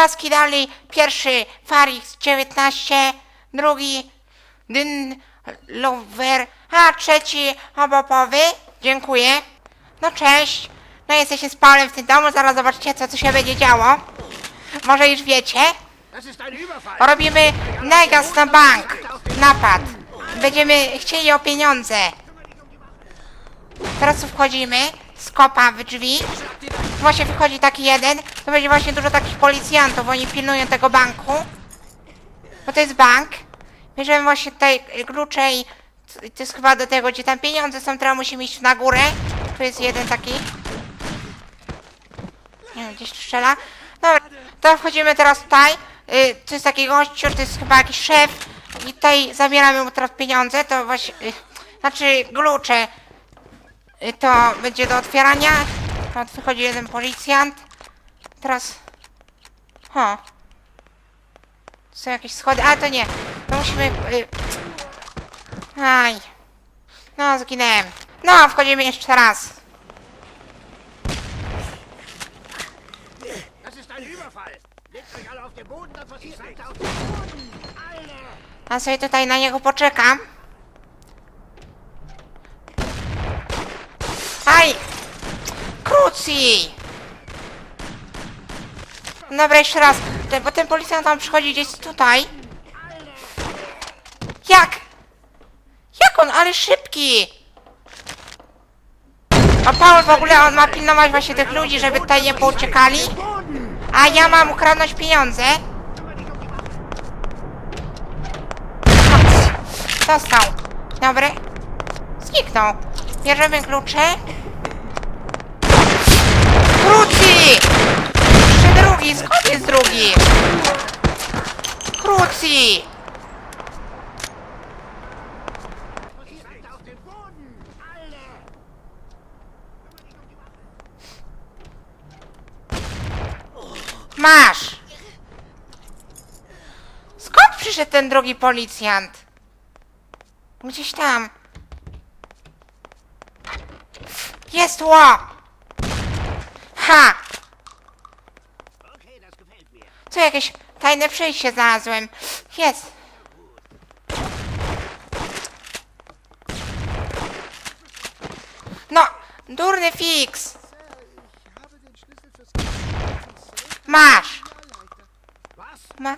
obrazki dalej. Pierwszy Farix 19, drugi Dyn Lover, a trzeci obopowy. Dziękuję. No cześć. No jesteśmy z Paulem w tym domu, zaraz zobaczycie co tu się będzie działo. Może już wiecie. Robimy nagas na bank. Napad. Będziemy chcieli o pieniądze. Teraz tu wchodzimy. Skopa w drzwi. Właśnie wychodzi taki jeden. To będzie właśnie dużo takich policjantów. Oni pilnują tego banku. Bo to jest bank. Bierzemy właśnie tutaj klucze i to jest chyba do tego, gdzie tam pieniądze są. Teraz musimy iść na górę. Tu jest jeden taki. Nie wiem, gdzieś tu strzela. Dobra, to wchodzimy teraz tutaj. Y, to jest taki gościu, to jest chyba jakiś szef. I tutaj zabieramy mu teraz pieniądze, to właśnie... Y, znaczy klucze. Y, to będzie do otwierania. Teraz wychodzi jeden policjant. Teraz... O. Są jakieś schody, ale to nie. To musimy... Y, aj. No, zginęłem. No, wchodzimy jeszcze raz. Ja sobie tutaj na niego poczekam. Aj! Krucji! Dobra, jeszcze raz. Te- Bo ten policjant tam przychodzi gdzieś tutaj. Jak? Jak on? Ale szybki! A Paul w ogóle on ma pilnować właśnie tych ludzi, żeby tutaj nie pouciekali. A ja mam ukradnąć pieniądze. Dostał. Dobry. Zniknął. Bierzemy klucze. Krucji! Jeszcze drugi. Skąd jest drugi? Krucji! Masz! Skąd przyszedł ten drugi policjant? Gdzieś tam. Jest ło! Ha! Co jakieś tajne przejście znalazłem. Jest. No, durny fix. Masz. Ma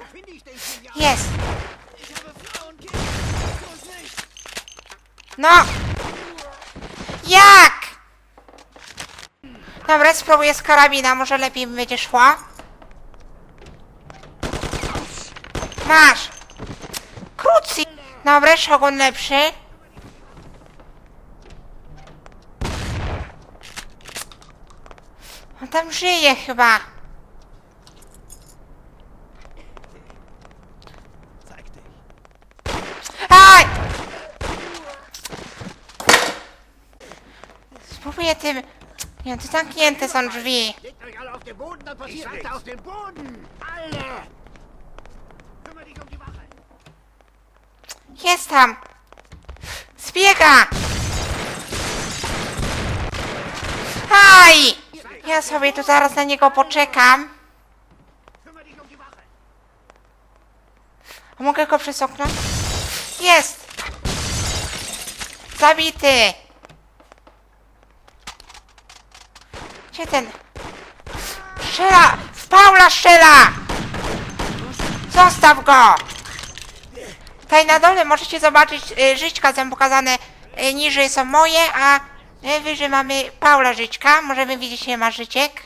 jest. No. Jak? Dobra, spróbuję z karabina, może lepiej będzie szła. Masz. Krucji. Dobra, szogun lepszy. On tam żyje chyba. Aj! Spróbuję tym... Nie, to zamknięte są drzwi. Alle auf den Boden, was ich sagte, auf den Boden. Alle. Jest tam! Zbiega! Aj! Ja sobie tu zaraz na niego poczekam. Mogę go przez? Jest! Zabity! Gdzie ten? Strzela! W Paula strzela! Zostaw go! Tutaj na dole możecie zobaczyć y, żyćka, są pokazane y, niżej są moje, a wyżej mamy Paula żyćka. Możemy widzieć ile ma życiek.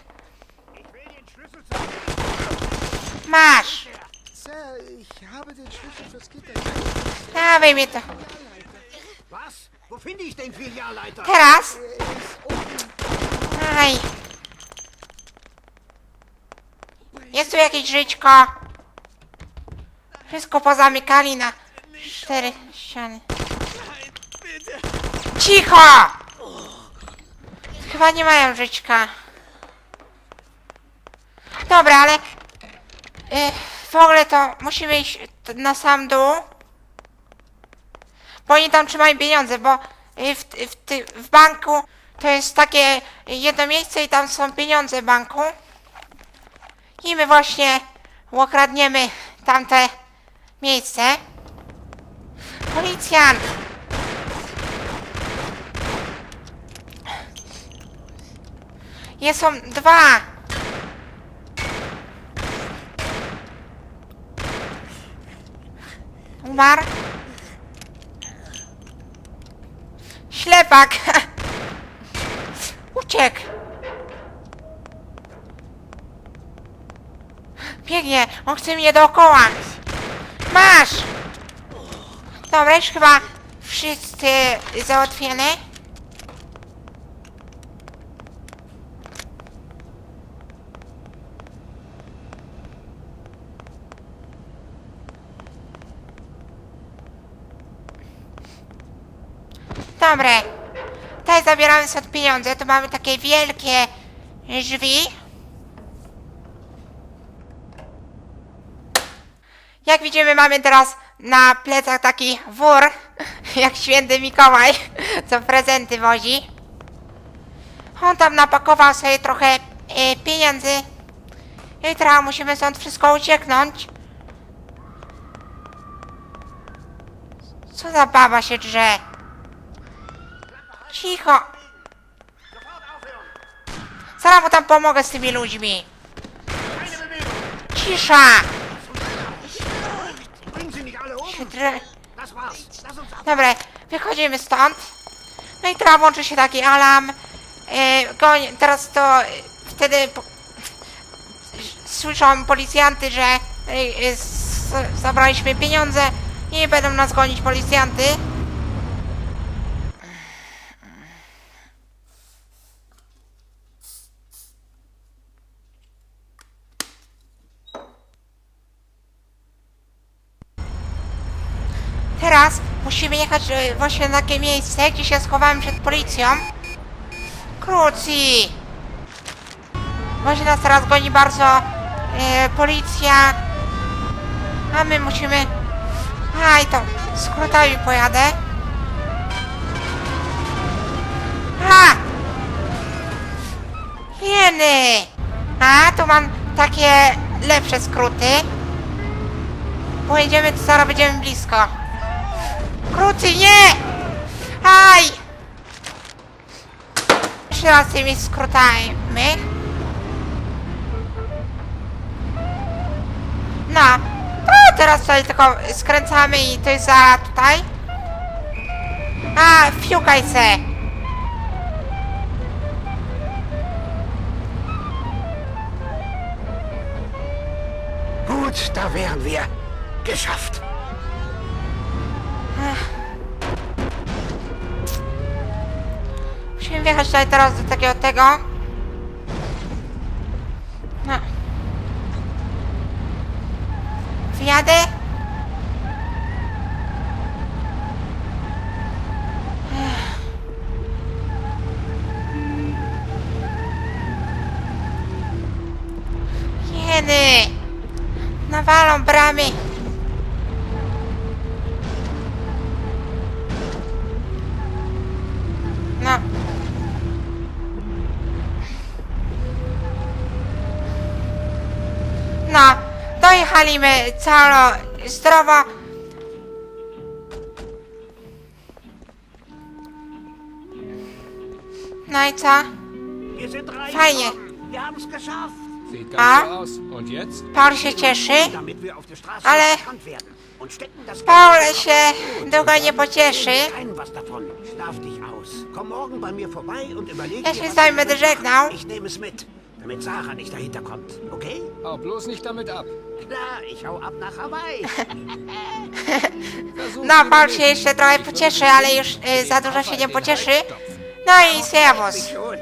Masz! Dawaj mi to. Teraz? Aj. Jest tu jakieś żyćko? Wszystko pozamykali na cztery ściany. Cicho! Chyba nie mają żyćka. Dobra, ale... y, w ogóle to musimy iść na sam dół. Bo oni tam trzymają pieniądze, bo y, w, w, w banku to jest takie jedno miejsce i tam są pieniądze banku. I my właśnie okradniemy tamte miejsce. Policjant! Jest dwa! Umarł? Ślepak! Uciekł! Biegnie! On chce mnie dookoła! Masz! Dobra, już chyba wszyscy załatwione. Dobre. Tutaj zabieramy sobie pieniądze. Tu mamy takie wielkie drzwi. Jak widzimy, mamy teraz na plecach taki wór, jak święty Mikołaj, co prezenty wozi. On tam napakował sobie trochę e, pieniędzy. I teraz musimy stąd wszystko ucieknąć. Co za baba się drze? Cicho. Zaraz mu tam pomogę z tymi ludźmi. Cisza! Dobra, wychodzimy stąd. No i teraz włączy się taki alarm. Yy, goń, teraz to yy, wtedy po, słyszą policjanty, że yy, yy, z, zabraliśmy pieniądze i będą nas gonić policjanty. Teraz musimy jechać e, właśnie na takie miejsce, gdzie się schowałem przed policją. Krucji! Właśnie nas teraz goni bardzo e, policja. A my musimy... Aj, to skrótami pojadę. A! Jeny! A, tu mam takie lepsze skróty. Pojedziemy, to zaraz będziemy blisko. Krucy, nie! Aj! Jeszcze raz tymi skrótami. No. To teraz sobie tylko skręcamy i to jest za tutaj. A, fiukaj se. Gut, da wären wir. Geschafft! Musimy wjechać tutaj teraz do takiego tego. No. Wjadę. Geschafft! Sieht Ah. ganz so aus. Und jetzt? Paul się cieszy, Ale- Paul się długo nie pocieszy. Kein was davon. Schlaf dich aus. Komm morgen bei mir vorbei und überleg Ja się zajmę du damit żegnał. Damit Sarah nicht dahinter kommt. Okay? Hau bloß nicht damit ab. Klar, ich hau ab nach Hawaii. No, Paul się jeszcze trochę pocieszy, ale już y, za dużo się nie pocieszy. No i servus. Schon.